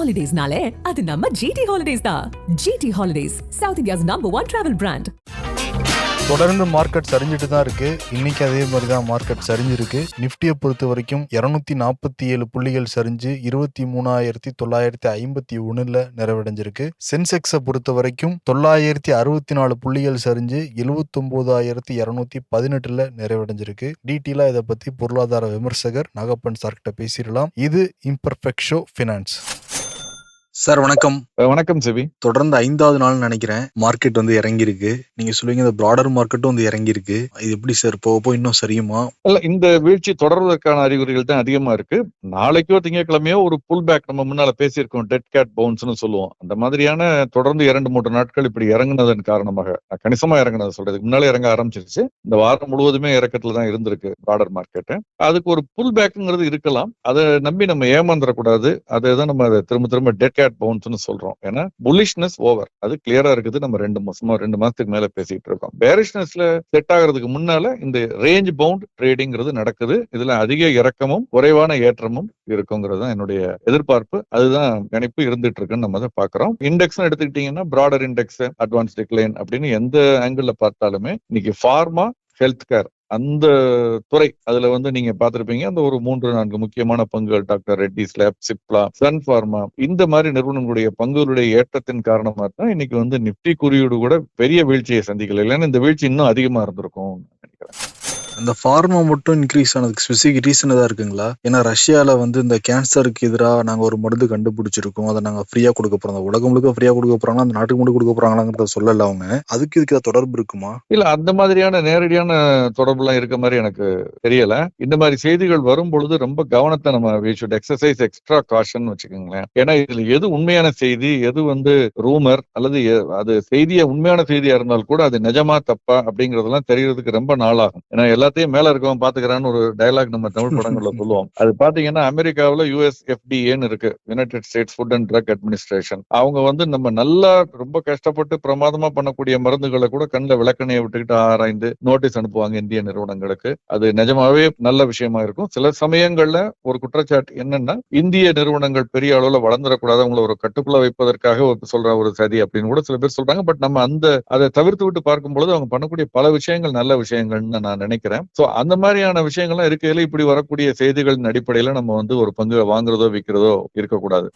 ஹாலிடேஸ்னாலே அது நம்ம ஜிடி ஹாலிடேஸ் தான். GT holidays south India's number one travel brand தொடர்ந்து மார்க்கெட் சரிஞ்சிட்டு தான் இருக்கு. இன்னைக்கு அதே மாதிரி தான் மார்க்கெட் சரிஞ்சிருக்கு. நிஃப்டியை பொறுத்த வரைக்கும் இருநூத்தி நாற்பத்தி ஏழு புள்ளிகள் சரிஞ்சு இருபத்தி மூணாயிரத்தி தொள்ளாயிரத்தி ஐம்பத்தி ஒண்ணுல நிறைவடைஞ்சிருக்கு. சென்செக்ஸை பொறுத்த வரைக்கும் தொள்ளாயிரத்தி அறுபத்தி நாலு புள்ளிகள் சரிஞ்சு எழுவத்தொன்பதாயிரத்தி இருநூத்தி பதினெட்டுல நிறைவடைஞ்சிருக்கு. டீட்டெயிலா இதை பத்தி பொருளாதார விமர்சகர் நாகப்பன் சார்கிட்ட பேசிடலாம். இது இம்பர்ஃபெக்ட் ஷோ ஃபினான்ஸ் சார் வணக்கம். வணக்கம் செவி தொடர்ந்து ஐந்தாவது நாள் நினைக்கிறேன். மார்க்கெட் வந்து இறங்கியிருக்கு. நீங்க சொல்லுவீங்க இந்த ப்ராடர் மார்க்கெட்டும் வந்து இறங்கியிருக்கு. இது எப்படி சார் போக போக இன்னும் சரியுமா? இல்ல இந்த வீழ்ச்சி தொடர்வதற்கான அறிகுறிகள் தான் அதிகமா இருக்கு. நாளைக்கோ திங்கட்கிழமையோ ஒரு புல் பேக் நம்ம முன்னால பேசியிருக்கோம். டெட் கேட் பவுன்ஸ்னு சொல்லுவோம். அந்த மாதிரியான தொடர்ந்து இரண்டு மூன்று நாட்கள் இப்படி இறங்குனதன் காரணமாக கணிசமா இறங்குனது சொல்றதுக்கு முன்னாலே இறங்க ஆரம்பிச்சிருச்சு. இந்த வாரம் முழுவதுமே இறக்கத்துல தான் இருந்திருக்கு ப்ராடர் மார்க்கெட் அதுக்கு ஒரு புல் பேக்குங்கிறது இருக்கலாம். அதை நம்பி நம்ம ஏமாந்துடக்கூடாது அதை தான் நம்ம திரும்ப திரும்ப டெட் கேட் பவுன்ஸ்னு சொல்றோம். ஏன்னா புலிஷ்னஸ் ஓவர் அது கிளியரா இருக்குது. நம்ம ரெண்டு மாசமா ரெண்டு மாசத்துக்கு மேல பேசிட்டு இருக்கோம். பேரிஷ்னஸ்ல செட் ஆகிறதுக்கு முன்னால இந்த ரேஞ்ச் பவுண்ட் ட்ரேடிங்கிறது நடக்குது. இதுல அதிக இறக்கமும் குறைவான ஏற்றமும் இருக்குங்கிறது தான் என்னுடைய எதிர்பார்ப்பு. அதுதான் கணிப்பு இருந்துட்டு இருக்குன்னு நம்ம அதை பாக்குறோம். இண்டெக்ஸ் எடுத்துக்கிட்டீங்கன்னா பிராடர் இண்டெக்ஸ் அட்வான்ஸ் டிக்ளைன் அப்படின்னு எந்த ஆங்கிள் பார்த்தாலுமே இன்னைக்கு ஃபார்மா ஹெல்த் கேர் அந்த துறை அதுல வந்து நீங்க பார்த்திருப்பீங்க. அந்த ஒரு மூன்று நான்கு முக்கியமான பங்குகள் டாக்டர் ரெட்டி ஸ்லாப் சிப்லா சன் ஃபார்மா இந்த மாதிரி நிறுவனங்களுடைய பங்குகளுடைய ஏற்றத்தின் காரணமா தான் இன்னைக்கு வந்து நிப்டி குறியீடு கூட பெரிய வீழ்ச்சியை சந்திக்கல. இல்லைன்னா இந்த வீழ்ச்சி இன்னும் அதிகமா இருந்திருக்கும் நினைக்கிறேன். அந்த ஃபார்மா மட்டும் இன்க்ரீஸ் ஆனதுக்கு ஸ்பெசிஃபிக் ரீசன் ஏதாவது இருக்குங்களா? ஏன்னா ரஷ்யாவில் வந்து இந்த கேன்சருக்கு எதிராக நாங்கள் ஒரு மருந்து கண்டுபிடிச்சிருக்கோம். அதை நாங்கள் ஃப்ரீயாக கொடுக்க போகிறோம் அந்த உலகம் முழுக்க ஃப்ரீயாக கொடுக்க போகிறாங்க அந்த நாட்டுக்கு மட்டும் கொடுக்க போகிறாங்களாங்கிறத சொல்லல அவங்க. அதுக்கு இதுக்கு ஏதாவது தொடர்பு இருக்குமா? இல்லை அந்த மாதிரியான நேரடியான தொடர்புலாம் இருக்க மாதிரி எனக்கு தெரியல. இந்த மாதிரி செய்திகள் வரும் பொழுது ரொம்ப கவனத்தை நம்ம we should exercise extra caution வச்சுக்கோங்களேன். ஏன்னா இதுல எது உண்மையான செய்தி எது வந்து ரூமர் அல்லது எ- அது செய்தியா உண்மையான செய்தியா இருந்தால் கூட அது நிஜமா தப்பா அப்படிங்கறதெல்லாம் தெரியறதுக்கு ரொம்ப நாளாகும். ஏன்னா எல்லாத்தையும் மேல இருக்கவன் பாத்துக்கிறான்னு ஒரு டயலாக் நம்ம தமிழ் படங்கள்ல சொல்லுவோம். அது பாத்தீங்கன்னா அமெரிக்காவில யூஎஸ் எஃப்டிஏன்னு இருக்கு. United States food and drug administration அவங்க வந்து நம்ம நல்லா ரொம்ப கஷ்டப்பட்டு பிரமாதமா பண்ணக்கூடிய மருந்துகளை கூட கண்ணில் விளக்கணையை விட்டுக்கிட்டு ஆராய்ந்து நோட்டீஸ் அனுப்புவாங்க இந்திய நிறுவனங்களுக்கு. அது நிஜமாவே நல்ல விஷயமா இருக்கும். சில சமயங்கள்ல ஒரு குற்றச்சாட்டு என்னன்னா இந்திய நிறுவனங்கள் பெரிய அளவுல வளர்ந்துடக்கூடாது அவங்களை ஒரு கட்டுக்குள்ள வைப்பதற்காக ஒரு சொல்ற ஒரு சதி அப்படின்னு கூட சில பேர் சொல்றாங்க. பட் நம்ம அந்த அதை தவிர்த்து விட்டு பார்க்கும் பொழுது அவங்க பண்ணக்கூடிய பல விஷயங்கள் நல்ல விஷயங்கள்னு நான் நினைக்கிறேன். சோ அந்த மாதிரியான விஷயங்கள்லாம் இருக்கையில இப்படி வரக்கூடிய செய்திகளின் அடிப்படையில நம்ம வந்து ஒரு பங்கு வாங்குறதோ விற்கிறதோ இருக்கக்கூடாது.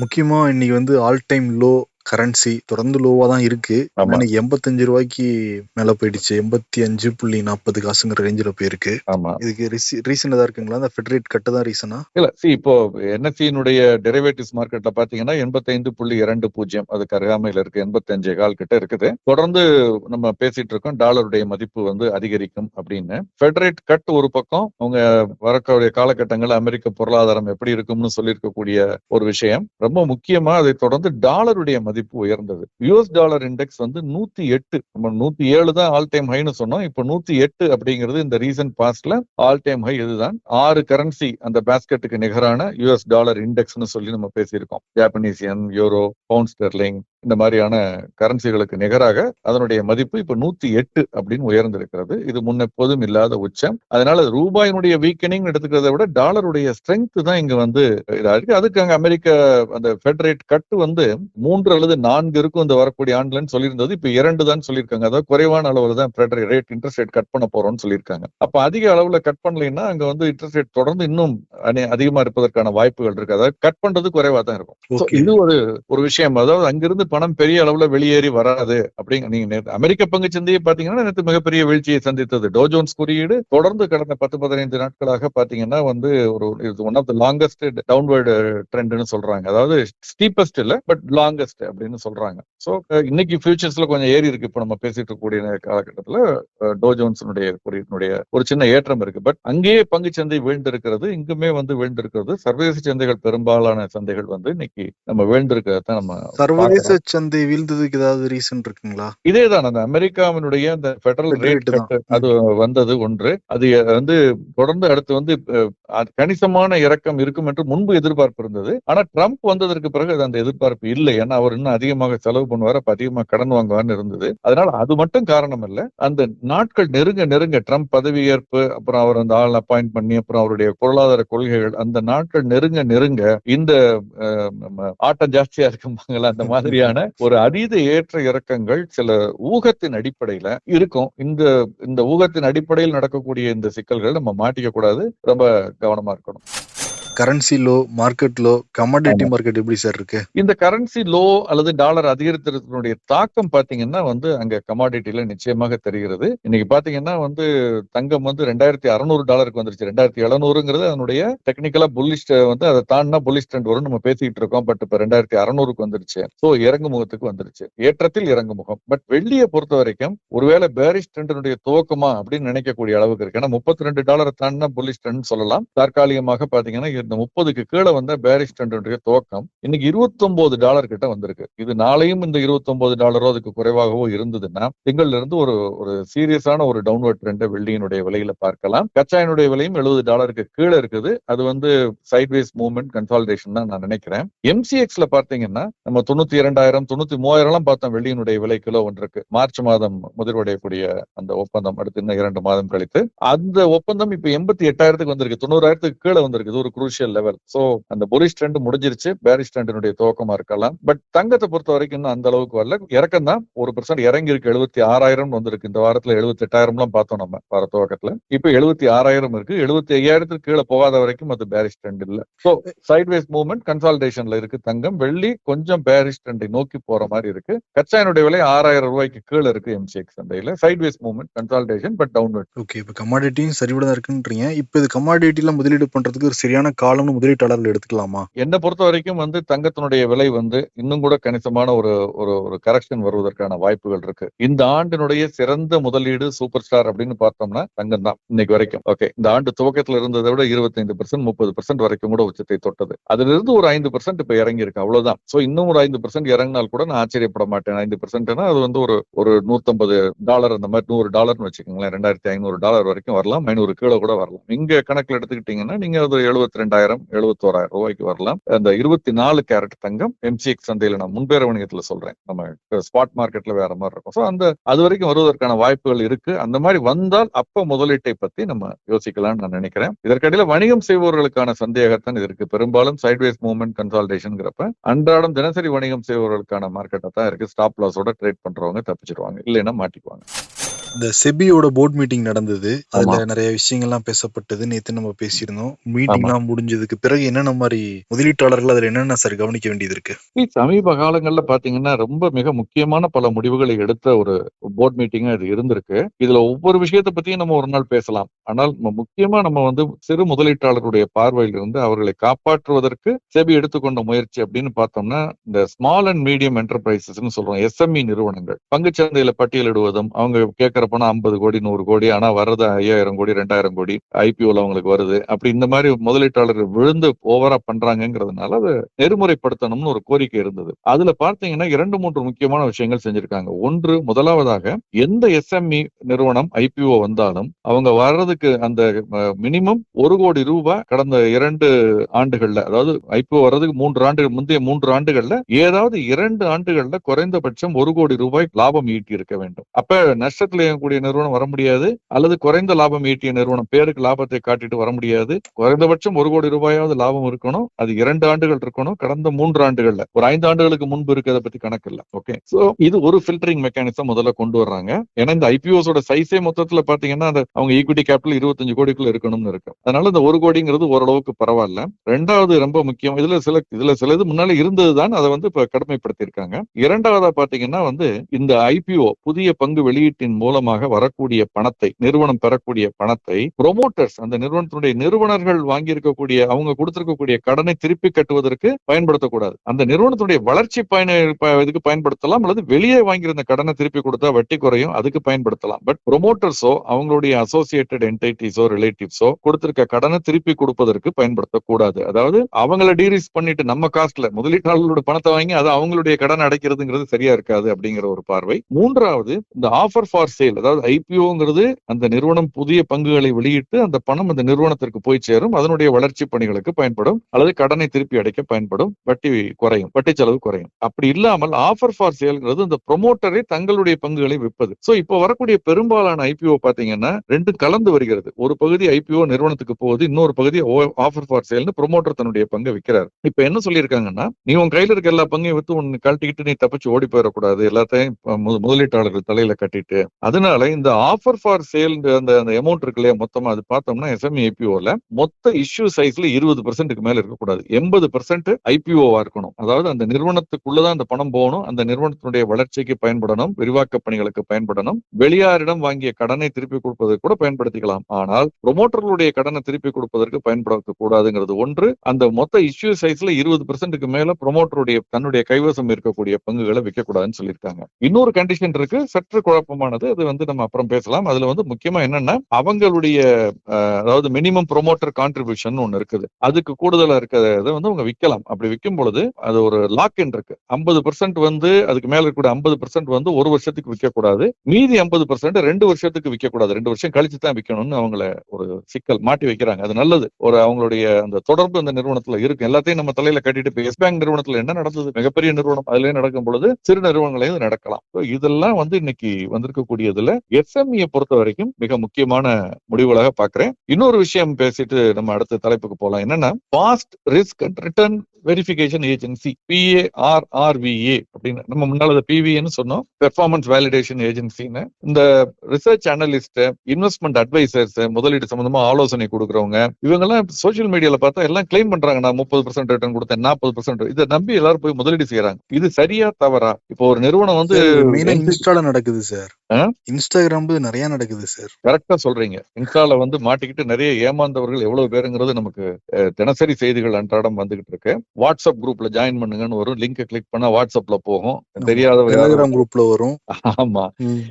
முக்கியமா இன்னைக்கு வந்து ஆல் டைம் லோ கரன்சி தொடர்ந்து லோவா தான் இருக்கு. ஆமா. இன்னைக்கு எண்பத்தஞ்சு ரூபாய்க்கு மேல போயிடுச்சு. எண்பத்தி அஞ்சு புள்ளி நாற்பது காசுங்கிற ரேஞ்சில போயிருக்கு. ஆமா. இதுக்கு ரீசன் ஏதாவது இருக்குங்களா? அந்த ஃபெடரேட் கட்டு தான் ரீசனா இல்ல சி இப்போ என்எஸ்சியினுடைய டெரிவேட்டிவ்ஸ் மார்க்கெட்ல பாத்தீங்கன்னா எண்பத்தைந்து புள்ளி இரண்டு பூஜ்ஜியம் அதுக்கு அருகாமையில இருக்கு எண்பத்தஞ்சு கால் கிட்ட இருக்குது. தொடர்ந்து நம்ம பேசிட்டு இருக்கோம். டாலருடைய மதிப்பு வந்து அதிகரிக்கும் அப்படின்னு. ஃபெடரேட் கட் ஒரு பக்கம். அவங்க வரக்கூடிய காலகட்டங்கள் அமெரிக்க பொருளாதாரம் எப்படி இருக்கும்னு சொல்லியிருக்கக்கூடிய ஒரு விஷயம். ரொம்ப முக்கியமா அதை தொடர்ந்து டாலருடைய மதிப்பு உயர்ந்தது. யூஎஸ் டாலர் இண்டெக்ஸ் வந்து நூத்தி எட்டு. நம்ம நூத்தி ஏழு தான் ஆல் டைம் ஹைன்னு சொன்னோம். இப்போ நூத்தி எட்டு அப்படிங்கிறது இந்த ரீசன்ட் பாஸ்ட்ல ஆல் டைம் ஹை இதுதான். ஆறு கரன்சி அந்த பேஸ்கெட்டுக்கு நிகரான யூஎஸ் டாலர் இண்டெக்ஸ்னு சொல்லி நம்ம பேசியிருக்கோம். Japanese yen euro pound sterling இந்த மாதிரியான கரன்சிகளுக்கு நிகராக அதனுடைய மதிப்பு இப்ப நூத்தி எட்டு அப்படின்னு உயர்ந்திருக்கிறது. இது முன்னெப்போதும் இல்லாத உச்சம். அதனால ரூபாயினுடைய வீக்கனிங் எடுத்துக்கிறத விட டாலருடைய ஸ்ட்ரென்த் தான் இங்க வந்து இதா இருக்கு. அதுக்கு அங்க அமெரிக்க அந்த ஃபெடரேட் கட்டு வந்து மூன்று அல்லது நான்கு இருக்கும் இந்த வரக்கூடிய ஆண்டுலன்னு சொல்லியிருந்தது. இப்ப இரண்டு தான் சொல்லியிருக்காங்க. அதாவது குறைவான அளவுல தான் fed rate rate interest rate cut பண்ண போறோம்னு சொல்லியிருக்காங்க. அப்ப அதிக அளவுல கட் பண்ணலைன்னா அங்க வந்து இன்ட்ரெஸ்ட் ரேட் தொடர்ந்து இன்னும் அதிகமா இருப்பதற்கான வாய்ப்புகள் இருக்கு. அதாவது கட் பண்றது குறைவா தான் இருக்கும். இது ஒரு ஒரு விஷயம். அதாவது அங்கிருந்து பணம் பெரிய அளவுல வெளியேறி வராது. அப்படிங்க நீங்க அமெரிக்க பங்கு சந்தையை பாத்தீங்கன்னா நேற்று மிகப்பெரிய வீழ்ச்சியை சந்தித்தது. டோஜோன்ஸ் குறியீடு தொடர்ந்து கடந்த பத்து பதினைந்து நாட்களாக பாத்தீங்கன்னா வந்து ஒரு இது one of the longest downward ட்ரெண்ட்னு சொல்றாங்க. அதாவது ஸ்டீப்பஸ்ட் இல்ல பட் லாங்கஸ்ட் அப்படின்னு சொல்றாங்க. சோ இன்னைக்கு ஃபியூச்சர்ஸ்ல கொஞ்சம் ஏறி இருக்கு. இப்ப நம்ம பேசிட்டு இருக்கக்கூடிய காலகட்டத்துல அஹ், குறியீட்டினுடைய ஒரு சின்ன ஏற்றம் இருக்கு. பட் அங்கேயே பங்கு சந்தை வீழ்ந்திருக்கிறது இங்குமே வந்து வீழ்ந்திருக்கிறது. சர்வதேச சந்தைகள் பெரும்பாலான சந்தைகள் வந்து இன்னைக்கு நம்ம வீழ்ந்திருக்கிறத நம்ம சர்வதேச சந்தை வீழ்ந்ததுக்கு ஏதாவது ரீசன் இருக்குங்களா? இதேதான் அந்த அமெரிக்காவினுடைய அந்த பெடரல் ரேட் அது வந்தது ஒன்று. அது வந்து தொடர்ந்து அடுத்து வந்து கணிசமான இறக்கம் இருக்கும் என்று முன்பு எதிர்பார்ப்பு இருந்தது. ஆனா ட்ரம்ப் வந்ததற்கு பிறகு அது அந்த எதிர்பார்ப்பு இல்லை. ஏன்னா அவர் இன்னும் அதிகமாக செலவு பண்ணுவார் அப்ப அதிகமாக கடன் வாங்குவார்னு இருந்தது. அதனால அது மட்டும் காரணம் இல்ல அந்த நாட்கள் நெருங்க நெருங்க ட்ரம்ப் பதவியேற்பு அப்புறம் அவர் அந்த ஆள் அப்பாயிண்ட் பண்ணி அப்புறம் அவருடைய பொருளாதார கொள்கைகள் அந்த நாட்கள் நெருங்க நெருங்க இந்த ஆட்டம் ஜாஸ்தியா இருக்கும்பாங்களா அந்த மாதிரியான ஒரு அதீத ஏற்ற இறக்கங்கள் சில ஊகத்தின் அடிப்படையில இருக்கும். இந்த இந்த ஊகத்தின் அடிப்படையில் நடக்கக்கூடிய இந்த சிக்கல்கள் நம்ம மாட்டிக்க கூடாது ரொம்ப கவனமா இருக்கணும். Currency low market low commodity market எப்படி சார் இருக்கு? இந்த கரன்சி லோ அல்லது டாலர் அதிகரித்ததனுடைய தாக்கம் பாத்தீங்கன்னா வந்து அங்க கமாடிட்டில நிச்சயமாக தெரிகிறது. இன்னைக்கு பாத்தீங்கன்னா வந்து தங்கம் வந்து ரெண்டாயிரத்தி அறுநூறு டாலருக்கு வந்துருச்சு. ரெண்டாயிரத்தி எழுநூறுங்கிறது அதனுடைய டெக்னிக்கலா புல்லிஷ் வந்து அதை தாண்டினா புல்லிஷ் ட்ரெண்ட் வரும் நம்ம பேசிட்டு இருக்கோம். பட் இப்ப ரெண்டாயிரத்தி அறுநூறுக்கு வந்துருச்சு. சோ இறங்கு முகத்துக்கு வந்துருச்சு. ஏற்றத்தில் இறங்கு முகம் பட் வெள்ளியை பொறுத்த வரைக்கும் ஒருவேளை பேரிஷ் ட்ரெண்டினுடைய துவக்கமா அப்படின்னு நினைக்கக்கூடிய அளவுக்கு இருக்கு. ஏன்னா முப்பத்தி ரெண்டு டாலரை தாண்டினா புல்லிஷ் ட்ரெண்ட் சொல்லலாம். தற்காலிகமாக பாத்தீங்கன்னா இருந்த முப்பதுக்கு கீழே வந்த பேரிஷ் ட்ரெண்டினுடைய துவக்கம். இன்னைக்கு 29 டாலர் கிட்ட வந்திருக்கு. இது நாளையும் இந்த 29 டாலரோ அதுக்கு குறைவாகவோ இருந்ததுன்னா திங்கள்ல இருந்து ஒரு ஒரு சீரியஸான ஒரு டவுன்வர்ட் ட்ரெண்டை வெள்ளியினுடைய விலையில பார்க்கலாம். கச்சாயினுடைய விலையும் எழுபது டாலருக்கு கீழே இருக்குது. அது வந்து சைட்வேஸ் மூவ்மெண்ட் கன்சாலிடேஷன் தான் நான் நினைக்கிறேன். எம்சிஎக்ஸ்ல பாத்தீங்கன்னா நம்ம தொண்ணூத்தி இரண்டாயிரம் தொண்ணூத்தி மூவாயிரம் எல்லாம் பார்த்தோம் வெள்ளியினுடைய விலை கிலோ ஒன்றுக்கு. மார்ச் மாதம் முதிர்வடையக்கூடிய அந்த ஒப்பந்தம் அடுத்து இன்னும் இரண்டு மாதம் கழித்து. அந்த ஒப்பந்தம் இப்ப எண்பத்தி எட்டாயிரத்துக்கு வந்திருக்கு. தொண்ணூறாயிரத்துக்கு கீழே வந்திருக்கு. ஒரு குரூஸ் குரூஷியல் லெவல் சோ அந்த புலிஷ் ட்ரெண்ட் முடிஞ்சிருச்சு பேரிஷ் ட்ரெண்டினுடைய துவக்கமா இருக்கலாம். பட் தங்கத்தை பொறுத்த வரைக்கும் இன்னும் அந்த அளவுக்கு வரல. இறக்கம் தான். ஒரு பர்சன்ட் இறங்கி இருக்கு எழுபத்தி ஆறாயிரம் வந்திருக்கு. இந்த வாரத்துல எழுபத்தி எட்டாயிரம் எல்லாம் பார்த்தோம் நம்ம வார துவக்கத்துல. இப்ப எழுபத்தி ஆறாயிரம் இருக்கு. எழுபத்தி ஐயாயிரத்துக்கு கீழே போகாத வரைக்கும் அது பேரிஷ் ட்ரெண்ட் இல்ல. சோ சைட்வேஸ் மூவ்மெண்ட் கன்சால்டேஷன்ல இருக்கு தங்கம். வெள்ளி கொஞ்சம் பேரிஷ் ட்ரெண்டை நோக்கி போற மாதிரி இருக்கு. கச்சாயினுடைய விலை ஆறாயிரம் ரூபாய்க்கு கீழே இருக்கு எம்சிஎக்ஸ் சந்தையில. Sideways movement consolidation but downward okay இப்போ கமாடிட்டியும் சரிவிட இருக்குன்றீங்க. இப்போ இது கமாடிட்டில முதலீடு பண்றதுக்கு ஒரு சரியான காலம்னு முதலீட்டாளர்கள் எடுத்துக்கலாமா? என்னை பொறுத்த வரைக்கும் வந்து தங்கத்தினுடைய விலை வந்து இன்னும் கூட கணிசமான ஒரு ஒரு ஒரு கரெக்ஷன் வருவதற்கான வாய்ப்புகள் இருக்கு. இந்த ஆண்டினுடைய சிறந்த முதலீடு சூப்பர் ஸ்டார் அப்படின்னு பார்த்தோம்னா தங்கம் தான் இன்னைக்கு வரைக்கும். ஓகே இந்த ஆண்டு துவக்கத்துல இருந்ததை விட இருபத்தைந்து பெர்சென்ட் முப்பது பெர்சென்ட் வரைக்கும் கூட உச்சத்தை தொட்டது. அதுல இருந்து ஒரு ஐந்து பெர்சென்ட் இப்ப இறங்கி இருக்கு அவ்வளவுதான். சோ இன்னும் ஒரு ஐந்து பெர்சென்ட் இறங்கினால் கூட நான் ஆச்சரியப்பட மாட்டேன். ஐந்து பெர்சென்ட்னா அது வந்து ஒரு ஒரு நூத்தம்பது டாலர் அந்த மாதிரி நூறு டாலர்னு வச்சுக்கோங்களேன். ரெண்டாயிரத்தி ஐநூறு டாலர் வரைக்கும் வரலாம். ஐநூறு கீழே கூட வரலாம். இங்க கணக்குல எடுத்துக்கிட்டீங்கன்னா நீங்க ஒரு எழுபத்தி ரெண்டாயிரம் எழுபத்தோராயிரம் ரூபாய்க்கு வரலாம். அந்த இருபத்தி நாலு கேரட் தங்கம் எம்சிஎக்ஸ் சந்தையில நான் முன்பேற வணிகத்துல சொல்றேன். நம்ம ஸ்பாட் மார்க்கெட்ல வேற மாதிரி இருக்கும். சோ அந்த அது வரைக்கும் வருவதற்கான வாய்ப்புகள் இருக்கு. அந்த மாதிரி வந்தால் அப்ப முதலீட்டை பத்தி நம்ம யோசிக்கலாம்னு நான் நினைக்கிறேன். இதற்கிடையில வணிகம் செய்பவர்களுக்கான சந்தேகத்தான் இது இருக்கு. பெரும்பாலும் சைட்வேஸ் மூவ்மெண்ட் கன்சால்டேஷன்ங்கிறப்ப அன்றாடம் தினசரி வணிகம் செய்பவர்களுக்கான மார்க்கெட்டை தான் இருக்கு. ஸ்டாப் லாஸோட ட்ரேட் பண்றவங்க தப்பிச்சிருவாங்க. இல்லைன்னா மாட்டிக்குவாங்க. இந்த செபியோட போர்ட் மீட்டிங் நடந்தது. அதுல. நிறைய விஷயங்கள்லாம் பேசப்பட்டது. நேத்து நம்ம பேசியிருந்தோம். மீட்டிங்லாம் முடிஞ்சதுக்கு பிறகு என்னென்ன மாதிரி முதலீட்டாளர்கள் அதுல என்னென்ன சார் கவனிக்க வேண்டியது இருக்கு சமீப காலங்கள்ல பாத்தீங்கன்னா ரொம்ப மிக முக்கியமான பல முடிவுகளை எடுத்த ஒரு போர்ட் மீட்டிங்கா இது இருந்திருக்கு. இதுல ஒவ்வொரு விஷயத்தை பத்தியும் நம்ம ஒரு நாள் பேசலாம். ஆனால் முக்கியமா நம்ம வந்து சிறு முதலீட்டாளருடைய பார்வையில் இருந்து அவர்களை காப்பாற்றுவதற்கு செபி எடுத்துக்கொண்ட முயற்சி அப்படின்னு பார்த்தோம்னா இந்த ஸ்மால் அண்ட் மீடியம் என்டர்பிரைசஸ் சொல்றோம். எஸ்எம்இ நிறுவனங்கள். பங்குச்சந்தையில பட்டியலிடுவதும் அவங்க கேட்கறப்பனா ஐம்பது கோடி நூறு கோடி ஆனால் வர்றது ஐயாயிரம் கோடி ரெண்டாயிரம் கோடி ஐபிஓல அவங்களுக்கு வருது. அப்படி இந்த மாதிரி முதலீட்டாளர்கள் விழுந்து ஓவரா பண்றாங்கிறதுனால அதை நெறிமுறைப்படுத்தணும்னு ஒரு கோரிக்கை இருந்தது. அதுல பார்த்தீங்கன்னா இரண்டு மூன்று முக்கியமான விஷயங்கள் செஞ்சிருக்காங்க. ஒன்று முதலாவதாக எந்த எஸ்எம்இ நிறுவனம் ஐபிஓ வந்தாலும் அவங்க வர்றதுக்கு அந்த மினிமம் ஒரு கோடி ரூபாய் கடந்த இரண்டு ஆண்டுகள்ல அதாவது ஐபிஓ வர்றதுக்கு மூன்று ஆண்டுகள் முந்தைய மூன்று ஆண்டுகள்ல ஏதாவது இரண்டு ஆண்டுகள்ல குறைந்தபட்சம் ஒரு கோடி ரூபாய் லாபம் ஈட்டி இருக்க வேண்டும். அப்ப நஷ்டத்துல இயங்கக்கூடிய நிறுவனம் வர முடியாது. அல்லது குறைந்த லாபம் ஈட்டிய நிறுவனம் பேருக்கு லாபத்தை காட்டிட்டு வர முடியாது. குறைந்தபட்சம் ஒரு கோடி ரூபாயாவது லாபம் இருக்கணும். அது இரண்டு ஆண்டுகள் இருக்கணும். கடந்த மூன்று ஆண்டுகள்ல. ஒரு ஐந்து ஆண்டுகளுக்கு முன்பு இருக்கிறத பத்தி கணக்கு இல்ல. ஓகே சோ இது ஒரு ஃபில்டரிங் மெக்கானிசம் முதல்ல கொண்டு வர்றாங்க. ஏன்னா இந்த ஐபிஓஸோட சைஸே மொத்தத்துல பாத்தீங்கன்னா அந்த அவங்க ஈக்விட்டி கேபிட்டல் இருபத்தஞ்சு கோடிக்குள்ள இருக்கணும்னு இருக்கு. அதனால இந்த ஒரு கோடிங்கிறது ஓரளவுக்கு பரவாயில்ல. ரெண்டாவது ரொம்ப முக்கியம். இதுல சில இதுல சில இது முன்னால இருந்ததுதான் அதை வந்து இப்ப கடமைப்படுத்தியிருக்காங்க. இரண்டாவதா பாத்தீங்கன்னா வந்து இந்த ஐபிஓ புதிய பங்கு வெளியீட்டின் மூலம் மூலமாக வரக்கூடிய பணத்தை நிறுவனம் பெறக்கூடிய பணத்தை ப்ரொமோட்டர்ஸ் அந்த நிறுவனத்தினுடைய நிறுவனர்கள் வாங்கி இருக்கக்கூடிய அவங்க கொடுத்திருக்கக்கூடிய கடனை திருப்பி கட்டுவதற்கு பயன்படுத்தக்கூடாது. அந்த நிறுவனத்தினுடைய வளர்ச்சி பயண இதுக்கு பயன்படுத்தலாம் அல்லது வெளியே வாங்கியிருந்த கடனை திருப்பி கொடுத்தா வட்டி குறையும் அதுக்கு பயன்படுத்தலாம். பட் ப்ரொமோட்டர்ஸோ அவங்களுடைய அசோசியேட்டட் என்டைட்டிஸோ ரிலேட்டிவ்ஸோ கொடுத்திருக்க கடனை திருப்பி கொடுப்பதற்கு பயன்படுத்தக்கூடாது. அதாவது அவங்கள டீரிஸ் பண்ணிட்டு நம்ம காஸ்ட்ல முதலீட்டாளர்களோட பணத்தை வாங்கி அது அவங்களுடைய கடன் அடைக்கிறதுங்கிறது சரியா இருக்காது அப்படிங்கிற ஒரு பார்வை. மூன்றாவது இந்த ஆஃபர் ஃபார் சேல் அதாவது ஐபிஓங்கிறது அந்த நிறுவனம் புதிய பங்குகளை வெளியிட்டு அந்த பணம் அந்த நிறுவனத்திற்கு போய் சேரும். அதனுடைய வளர்ச்சி பணிகளுக்கு பயன்படும். அல்லது கடனை திருப்பி அடைக்க பயன்படும். வட்டி குறையும். வட்டி செலவு குறையும். அப்படி இல்லாமல் ஆஃபர் ஃபார் சேல்ங்கிறது இந்த ப்ரொமோட்டரை தங்களுடைய பங்குகளை விற்பது. சோ இப்போ வரக்கூடிய பெரும்பாலான ஐபிஓ பாத்தீங்கன்னா ரெண்டு கலந்து வருகிறது. ஒரு பகுதி ஐபிஓ நிறுவனத்துக்கு போகுது. இன்னொரு பகுதி ஆஃபர் ஃபார் சேல்னு ப்ரொமோட்டர் தன்னுடைய பங்கை விற்கிறார். இப்ப என்ன சொல்லியிருக்காங்கன்னா நீ உன் கையில இருக்க எல்லா பங்கையும் வித்து உன் கழட்டிக்கிட்டு நீ தப்பிச்சு ஓடி போயிடக்கூடாது எல்லாத்தையும் முதலீட்டாளர்கள் தலையில கட்டிட்டு அதனால இந்த ஆஃபர் ஃபார் சேல் அந்த அந்த அமௌண்ட் இருக்கு இல்லையா மொத்தமா அது பார்த்தோம்னா எஸ்எம்இ ஐபிஓல மொத்த இஷ்யூ சைஸ்ல இருபது பர்சன்ட்டுக்கு மேல இருக்கக்கூடாது எண்பது பர்சன்ட் ஐபிஓவா இருக்கணும். அதாவது அந்த நிறுவனத்துக்குள்ளதான் அந்த பணம் போகணும். அந்த நிறுவனத்தினுடைய வளர்ச்சிக்கு பயன்படணும். விரிவாக்க பணிகளுக்கு பயன்படணும். வெளியாரிடம் வாங்கிய கடனை திருப்பி கொடுப்பதற்கு கூட பயன்படுத்திக்கலாம். ஆனால் ப்ரொமோட்டர்களுடைய கடனை திருப்பி கொடுப்பதற்கு பயன்படுத்த கூடாதுங்கிறது ஒன்று. அந்த மொத்த இஷ்யூ சைஸ்ல இருபது பர்சன்ட்டுக்கு மேல ப்ரொமோட்டருடைய தன்னுடைய கைவசம் இருக்கக்கூடிய பங்குகளை விற்கக்கூடாதுன்னு சொல்லியிருக்காங்க. இன்னொரு கண்டிஷன் இருக்கு. சற்று குழப்பமானது. அது வந்து நம்ம அப்புறம் பேசலாம். அதுல வந்து முக்கியமா என்னன்னா அவங்களுடைய அதாவது மினிமம் ப்ரொமோட்டர் கான்ட்ரிபியூஷன் ஒன்னு இருக்குது. அதுக்கு கூடுதலா இருக்கிறத வந்து அவங்க விற்கலாம் அப்படி விற்கும் பொழுது அது ஒரு லாக் இன் இருக்கு. ஐம்பது பர்சன்ட் வந்து அதுக்கு மேல இருக்கக்கூடிய ஐம்பது பர்சன்ட் வந்து ஒரு வருஷத்துக்கு விற்க கூடாது மீதி ஐம்பது பெர்சென்ட் ரெண்டு வருஷத்துக்கு விற்க கூடாது ரெண்டு வருஷம் கழிச்சு தான் விற்கணும்னு அவங்கள ஒரு சிக்கல் மாட்டி வைக்கிறாங்க. அது நல்லது. ஒரு அவங்களுடைய அந்த தொடர்பு அந்த நிறுவனத்துல இருக்கு. எல்லாத்தையும் நம்ம தலையில கட்டிட்டு இப்ப எஸ் பேங்க் நிறுவனத்துல என்ன நடந்தது? மிகப்பெரிய நிறுவனம். அதுலயே நடக்கும் பொழுது சிறு நிறுவனங்களையும் நடக்கலாம். இதெல்லாம் வந்து இன்னைக்கு வந்திருக்கக்கூடியதுல எஸ்எம்இ பொறுத்த வரைக்கும் மிக முக்கியமான முடிவுகளாக பாக்குறேன் இன்னொரு விஷயம் பேசிட்டு நம்ம அடுத்த தலைப்புக்கு போலாம் என்னன்னா past risk and return verification agency PARRVA அப்படின்னு நம்ம முன்னால அதை பிவின்னு சொன்னோம். பெர்ஃபார்மன்ஸ் வேலிடேஷன் ஏஜென்சின்னு இந்த ரிசர்ச் அனலிஸ்ட் இன்வெஸ்ட்மெண்ட் அட்வைசர்ஸ் முதலீடு சம்பந்தமா ஆலோசனை கொடுக்குறவங்க இவங்க எல்லாம் சோசியல் மீடியால பார்த்தா எல்லாம் கிளைம் பண்றாங்க. நான் முப்பது பர்சன்ட் ரிட்டர்ன் கொடுத்தேன் நாற்பது பர்சன்ட் இதை நம்பி எல்லாரும் போய் முதலீடு செய்யறாங்க. இது சரியா தவறா? இப்போ ஒரு நிறுவனம் வந்து இன்ஸ்டால நடக்குது சார்? இன்ஸ்டாகிராம் நிறைய நடக்குது சார் கரெக்டா சொல்றீங்க. இன்ஸ்டால வந்து மாட்டிக்கிட்டு நிறைய ஏமாந்தவர்கள் எவ்வளவு பேருங்கிறது நமக்கு தினசரி செய்திகள் அன்றாடம் வந்துகிட்டு இருக்கு. வாட்ஸ்அப் குரூப்ல ஜாயின் பண்ணுங்கன்னு வரும். லிங்க் கிளிக் பண்ணா வாட்ஸ்அப்ல போகும். டெலிகிராம் குரூப்ல வரும். ஆமா.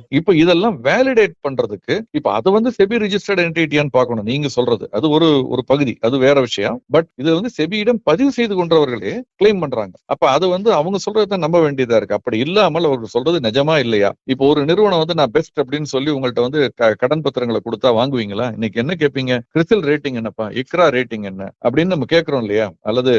இப்ப இதெல்லாம் வேலிடேட் பண்றதுக்கு இப்ப அது வந்து செபி ரிஜிஸ்டர்ட் என்டிட்டியான்னு பார்க்கணும். நீங்க சொல்றது. அது ஒரு ஒரு பகுதி. அது வேற விஷயம். பட் இது வந்து செபியிடம் பதிவு செய்து கொண்டவர்களே கிளைம் பண்றாங்க. அப்ப அது வந்து அவங்க சொல்றதை நம்ப வேண்டியதா இருக்கு. அப்படி இல்லாமல் அவர்கள் சொல்றது நிஜமா இல்லையா? இப்போ ஒரு நிறுவனம் வந்து நான் பெஸ்ட் அப்படின்னு சொல்லி உங்கள்ட்ட வந்து கடன் பத்திரங்களை கொடுத்தா வாங்குவீங்களா? இன்னைக்கு என்ன கேட்பீங்க கிறிஸ்டல் ரேட்டிங் என்னப்பா? இக்ரா ரேட்டிங் என்ன? அப்படின்னு நம்ம கேட்கிறோம் இல்லையா? அல்லது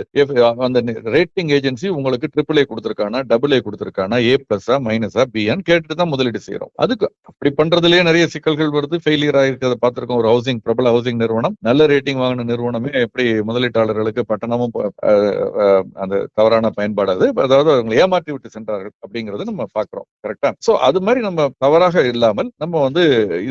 அந்த ரேட்டிங் ஏஜென்சி உங்களுக்கு ட்ரிபிள் ஏ கொடுத்துருக்கானா டபுள் ஏ கொடுத்துருக்கானா ஏ பிளஸா மைனஸா பிஎன்னு கேட்டுட்டு தான் முதலீடு செய்யறோம் அதுக்கு அப்படி பண்றதுலயே நிறைய சிக்கல்கள் வருது. ஃபெயிலியர் ஆயிருக்கிறத பார்த்திருக்கோம். ஒரு ஹவுசிங் பிரபல ஹவுசிங் நிறுவனம். நல்ல ரேட்டிங் வாங்கின நிறுவனமே எப்படி முதலீட்டாளர்களுக்கு பட்டணமும் அந்த தவறான பயன்பாடு அது. அதாவது அவங்க ஏமாற்றி விட்டு சென்றார்கள் அப்படிங்கறது நம்ம பாக்குறோம் கரெக்டா சோ அது மாதிரி நம்ம தவறாக இல்லாமல் நம்ம வந்து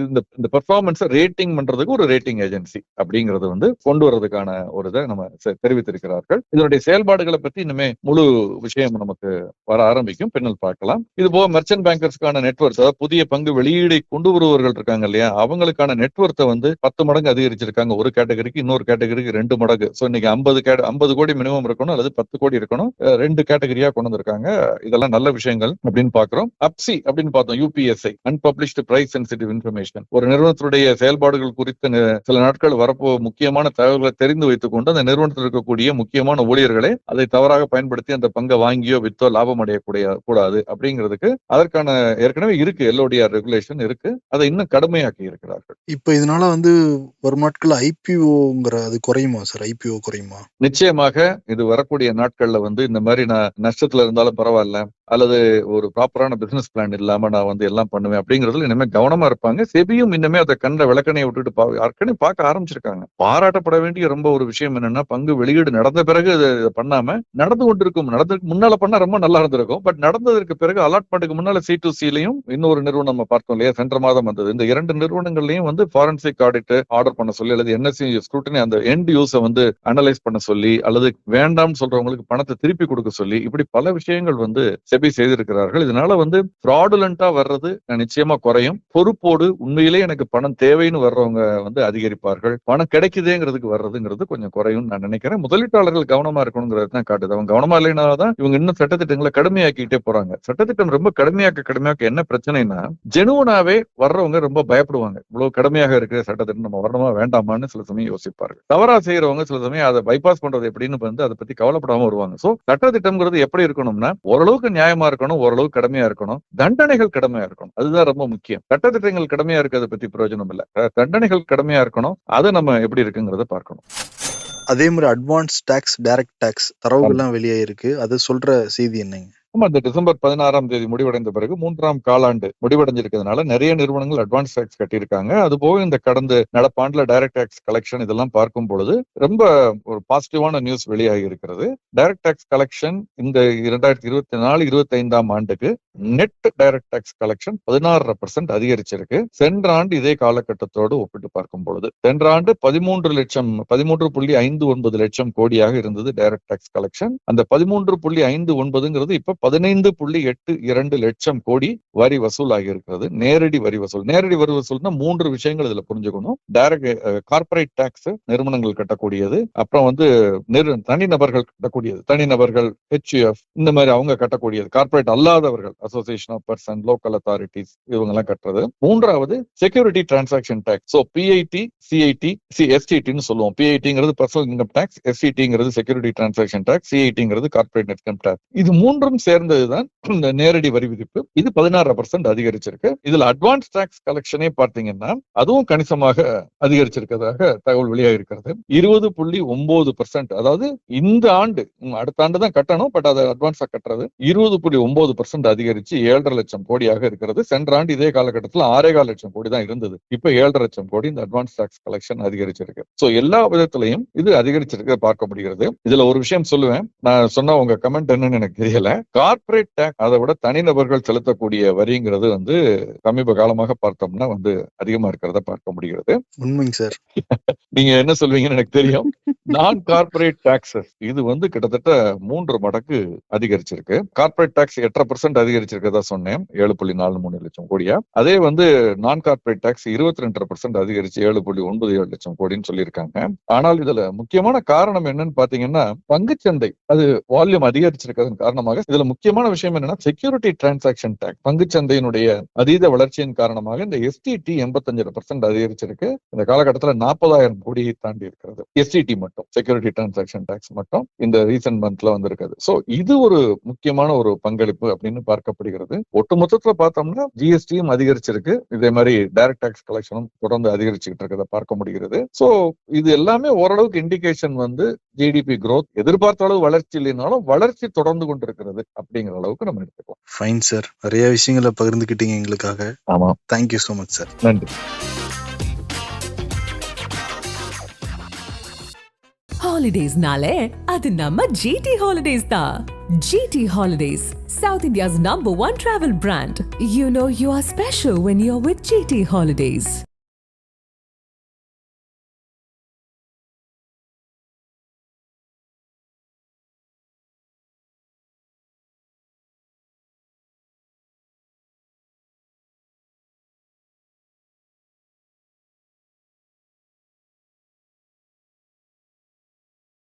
இந்த இந்த பெர்ஃபார்மன்ஸை ரேட்டிங் பண்றதுக்கு ஒரு ரேட்டிங் ஏஜென்சி அப்படிங்கறது வந்து கொண்டு வர்றதுக்கான ஒரு இதை நம்ம தெரிவித்திருக்கிறார்கள். இதனுடைய செயல்பாடுகளை பத்தி இனிமே முழு விஷயம் நமக்கு வர ஆரம்பிக்கும். பின்னல் பார்க்கலாம். இது போக மெர்ச்சன்ட் பேங்கர்ஸ்க்கான நெட்வொர்க் அதாவது புதிய பங்கு வெளியீடை கொண்டு வருபவர்கள் இருக்காங்க இல்லையா? அவங்களுக்கான நெட்ஒர்க்கை வந்து பத்து மடங்கு அதிகரிச்சிருக்காங்க. ஒரு கேட்டகரிக்கு இன்னொரு கேட்டகரிக்கு ரெண்டு மடங்கு. சோ இன்னைக்கு ஐம்பது கே ஐம்பது கோடி மினிமம் இருக்கணும் அல்லது பத்து கோடி இருக்கணும். ரெண்டு கேட்டகரியா கொண்டு வந்திருக்காங்க. இதெல்லாம் நல்ல விஷயங்கள் அப்படின்னு பாக்குறோம் அப்சி அப்படின்னு பார்த்தோம். UPSI unpublished price sensitive information ஒரு நிறுவனத்துடைய செயல்பாடுகள் குறித்த சில நாட்கள் வரப்போ முக்கியமான தகவல்களை தெரிந்து வைத்துக் கொண்டு அந்த நிறுவனத்தில் இருக்கக்கூடிய முக்கியமான ஊழியர்கள் அதை தவறாக பயன்படுத்தி அந்த பங்கை வாங்கியோ வித்தோ லாபம் அடையக்கூடிய கூடாது அப்படிங்கிறதுக்கு அதற்கான ஏற்கனவே இருக்கு எல்ஓடிஆர் ரெகுலேஷன் இருக்கு. அதை இன்னும் கடுமையாக்கி இருக்கிறார்கள். இப்ப இதனால வந்து வரும் நாட்கள் ஐபிஓங்கிற அது குறையுமா சார் ஐபிஓ குறையுமா? நிச்சயமாக இது வரக்கூடிய நாட்கள்ல வந்து இந்த மாதிரி நான் நஷ்டத்துல இருந்தாலும் பரவாயில்ல. அல்லது ஒரு ப்ராப்பரான பிசினஸ் பிளான் இல்லாம நான் வந்து எல்லாம் பண்ணுவேன் அப்படிங்கறதுல இனிமே கவனமா இருப்பாங்க. செபியும் இன்னுமே அதை கண்ட விளக்கணையை விட்டுட்டு பா- ஏற்கனவே பார்க்க ஆரம்பிச்சிருக்காங்க. பாராட்டப்பட வேண்டிய ரொம்ப ஒரு விஷயம் என்னன்னா பங்கு வெளியீடு நடந்த பிறகு இதை இதை பண்ணாம நடந்து கொண்டிருக்கும் நடந்ததுக்கு முன்னால பண்ணா ரொம்ப நல்லா இருந்திருக்கும். பட் நடந்ததற்கு பிறகு அலாட்மெண்ட்டுக்கு முன்னால சி டு சிலையும் இன்னொரு நிறுவனம் நம்ம பார்த்தோம் இல்லையா? சென்ற மாதம் வந்தது. இந்த இரண்டு நிறுவனங்கள்லயும் வந்து ஃபாரன்சிக் ஆடிட் ஆர்டர் பண்ண சொல்லி அல்லது என்எஸ்சி ஸ்க்ரூட்டனி அந்த எண்ட் யூஸை வந்து அனலைஸ் பண்ண சொல்லி அல்லது வேண்டாம்னு சொல்றவங்களுக்கு பணத்தை திருப்பி கொடுக்க சொல்லி இப்படி பல விஷயங்கள் வந்து செபி செய்திருக்கிறார்கள். இதனால வந்து ஃப்ராடுலண்டா வர்றது நிச்சயமா குறையும். பொறுப்போடு உண்மையிலே எனக்கு பணம் தேவைன்னு வர்றவங்க வந்து அதிகரிப்பார்கள். பணம் கிடைக்குதேங்கிறதுக்கு வர்றதுங்கிறது கொஞ்சம் குறையும் நான் நினைக்கிறேன். முதலீட்டாளர்கள் கவனமா இருக்கணுங்கிறது தான் காட்டுது. அவங்க கவனமா இல்லைனாலதான் இவங்க இன்னும் சட்டத்திட்டங்களை கடுமையாக்கிட்டே போறாங்க. சட்டத்திட்டம் ரொம்ப கடுமையாக்க கடுமையாக்க என்ன பிரச்சனைனா ஜெனுவனாவே வர்றவங்க ரொம்ப பயப்படுவாங்க. இவ்வளவு கடுமையாக இருக்கிற சட்டத்திட்டம் நம்ம வரணுமா வேண்டாமான்னு சில சமயம் யோசிப்பார்கள். தவறா செய்யறவங்க சில சமயம் அதை பைபாஸ் பண்றது எப்படின்னு வந்து அதை பத்தி கவலைப்படாம வருவாங்க. சோ சட்டத்திட்டம்ங்கிறது எப்படி இருக்கணும்னா ஓரளவுக்கு நியாயமா இருக்கணும் ஓரளவுக்கு கடமையா இருக்கணும். தண்டனைகள் கடமையா இருக்கணும். அதுதான் ரொம்ப முக்கியம். சட்டத்திட்டங்கள் கடமையா இருக்கிறத பத்தி பிரயோஜனம் இல்ல. தண்டனைகள் கடமையா இருக்கணும். அதை நம்ம எப்படி இருக்குங்கிறத பார்க்கணும். அதே மாதிரி அட்வான்ஸ் டாக்ஸ் டைரக்ட் டாக்ஸ் தரவுகள்லாம் வெளியாயிருக்கு. அது சொல்ற செய்தி என்னங்க? ஆமா இந்த டிசம்பர் பதினாறாம் தேதி முடிவடைந்த பிறகு மூன்றாம் காலாண்டு முடிவடைஞ்சிருக்கிறதுனால நிறைய நிறுவனங்கள் அட்வான்ஸ் டேக்ஸ் கட்டியிருக்காங்க. அது போக இந்த கடந்த நடப்பாண்டுல டைரக்ட் டேக்ஸ் கலெக்ஷன் இதெல்லாம் பார்க்கும் பொழுது ரொம்ப ஒரு பாசிட்டிவான நியூஸ் வெளியாகி இருக்கிறது. டைரக்ட் டேக்ஸ் கலெக்ஷன் இந்த இரண்டாயிரத்தி இருபத்தி நாலு இருபத்தி ஐந்தாம் ஆண்டுக்கு நெட் டைரக்ட் டேக்ஸ் கலெக்ஷன் பதினாறு பர்சன்ட் அதிகரிச்சிருக்கு. சென்ற ஆண்டு இதே காலகட்டத்தோடு ஒப்பிட்டு பார்க்கும் பொழுது சென்ற ஆண்டு பதிமூன்று லட்சம் பதிமூன்று புள்ளி ஐந்து ஒன்பது லட்சம் கோடியாக இருந்தது டைரக்ட் டேக்ஸ் கலெக்ஷன் அந்த பதிமூன்று புள்ளி ஐந்து ஒன்பதுங்கிறது இப்ப பதினைந்து புள்ளி எட்டு இரண்டு லட்சம் கோடி வரி வசூல் ஆகியிருக்கிறது நேரடி வரி வசூல். நேரடி வரி வசூல்னா மூன்று விஷயங்கள் இதுல புரிஞ்சுக்கணும். டைரக்ட் கார்பரேட் டாக்ஸ் நிறுவனங்கள் கட்டக்கூடியது. அப்புறம் வந்து தனிநபர்கள் கட்டக்கூடியது. தனிநபர்கள் ஹெச்யூஎஃப் இந்த மாதிரி அவங்க கட்டக்கூடியது. கார்பரேட் அல்லாதவர்கள் association of person local authorities இவங்க எல்லாம் கட்டுறது. மூன்றாவது security transaction tax so PIT CIT C எஸ்டிடின்னு சொல்லுவோம். பிஐடிங்கிறது பர்சனல் இன்கம் டாக்ஸ் எஸ்டிடிங்கிறது செக்யூரிட்டி டிரான்சாக்ஷன் டாக்ஸ் சிஐடிங்கிறது கார்பரேட் இன்கம் டாக்ஸ் இது மூன்றும் சேர்ந்ததுதான் இந்த நேரடி வரி விதிப்பு. இது பதினாறு பர்சன்ட் அதிகரிச்சிருக்கு. இதுல அட்வான்ஸ் டாக்ஸ் கலெக்ஷனே பார்த்தீங்கன்னா அதுவும் கணிசமாக அதிகரிச்சிருக்கிறதாக தகவல் வெளியாக இருக்கிறது இருபது புள்ளி ஒன்பது பர்சன்ட் அதாவது இந்த ஆண்டு அடுத்த ஆண்டு தான் கட்டணும் பட் அதை அட்வான்ஸா கட்டுறது. இருபது புள்ளி ஒன்பது பர்சன்ட் அதிகரிச்சு ஏழரை லட்சம் கோடியாக இருக்கிறது. சென்ற ஆண்டு இதே காலகட்டத்தில் ஆறேகால் லட்சம் கோடி தான் இருந்தது. இப்ப ஏழரை லட்சம் கோடி இந்த அட்வான்ஸ் டாக்ஸ் கலெக்ஷன் அதிகரிச்சிருக்கு. ஸோ எல்லா விதத்திலையும் இது அதிகரிச்சிருக்க பார்க்க முடிகிறது. இதுல ஒரு விஷயம் சொல்லுவேன். நான் சொன்ன உங்க கமெண்ட் என்னன்னு எனக்கு தெரியல. கார்ப்பரேட் டேக்ஸ் அதை விட தனிநபர்கள் செலுத்தக்கூடிய வரிங்கிறது வந்து சமீப காலமாக பார்த்தோம்னா வந்து அதிகமா இருக்கிறத பார்க்க முடிகிறது. உண்மைங்க சார். நீங்க என்ன சொல்வீங்கன்னு எனக்கு தெரியும். நான் கார்ப்பரேட் டாக்ஸஸ் இது வந்து கிட்டத்தட்ட மூன்று மடங்கு அதிகரிச்சிருக்கு. கார்ப்பரேட் டாக்ஸ் எட்டரை பர்சன்ட் அதிகரிச்சிருக்கதா சொன்னேன். ஏழு புள்ளி நாலு மூணு லட்சம் கோடியா. அதே வந்து நான் கார்ப்பரேட் டாக்ஸ் இருபத்தி ரெண்டரை பர்சன்ட் அதிகரிச்சு ஏழு புள்ளி ஒன்பது ஏழு லட்சம் கோடின்னு சொல்லியிருக்காங்க. ஆனால் இதுல முக்கியமான காரணம் என்னன்னு பாத்தீங்கன்னா பங்குச்சந்தை. அது வால்யூம் அதிகரிச்சிருக்கிறதன் காரணமாக இதுல முக்கியமான விஷயம் என்னன்னா செக்யூரிட்டி டிரான்சாக்ஷன் டாக்ஸ் பங்குச்சந்தையினுடைய அதீத வளர்ச்சியின் காரணமாக இந்த எஸ்டிடி எண்பத்தஞ்சு பர்சன்ட் அதிகரிச்சிருக்கு. இந்த காலகட்டத்தில் நாற்பதாயிரம் கோடியை தாண்டி இருக்கிறது எஸ்டிடி மட்டும். செக்யூரிட்டி டிரான்சாக்ஷன் டாக்ஸ் மட்டும் இந்த ரீசன்ட் மந்த்ல வந்திருக்குது. சோ இது ஒரு முக்கியமான ஒரு பங்களிப்பு அப்படின்னு பார்க்கப்படுகிறது. ஒட்டுமொத்தத்துல பார்த்தோம்னா ஜிஎஸ்டியும் அதிகரிச்சிருக்கு. இதே மாதிரி டைரக்ட் டாக்ஸ் கலெக்ஷனும் தொடர்ந்து அதிகரிச்சுக்கிட்டு இருக்கிறத பார்க்க முடிகிறது. சோ இது எல்லாமே ஓரளவுக்கு இண்டிகேஷன் வந்து ஜிடிபி growth எதிர்பார்த்த அளவு வளர்ச்சி இல்லைனாலும் வளர்ச்சி தொடர்ந்து கொண்டிருக்கிறது அப்படிங்கிற அளவுக்கு நம்ம எடுத்துக்கலாம். ஃபைன் சார் நிறைய விஷயங்களை பகிர்ந்துக்கிட்டீங்க எங்களுக்காக. ஆமா. தேங்க்யூ ஸோ மச் சார் நன்றி. ஹாலிடேஸ்னாலே அது நம்ம ஜிடி ஹாலிடேஸ் தான் GT Holidays South India's number one travel brand you know you are special when you are with GT Holidays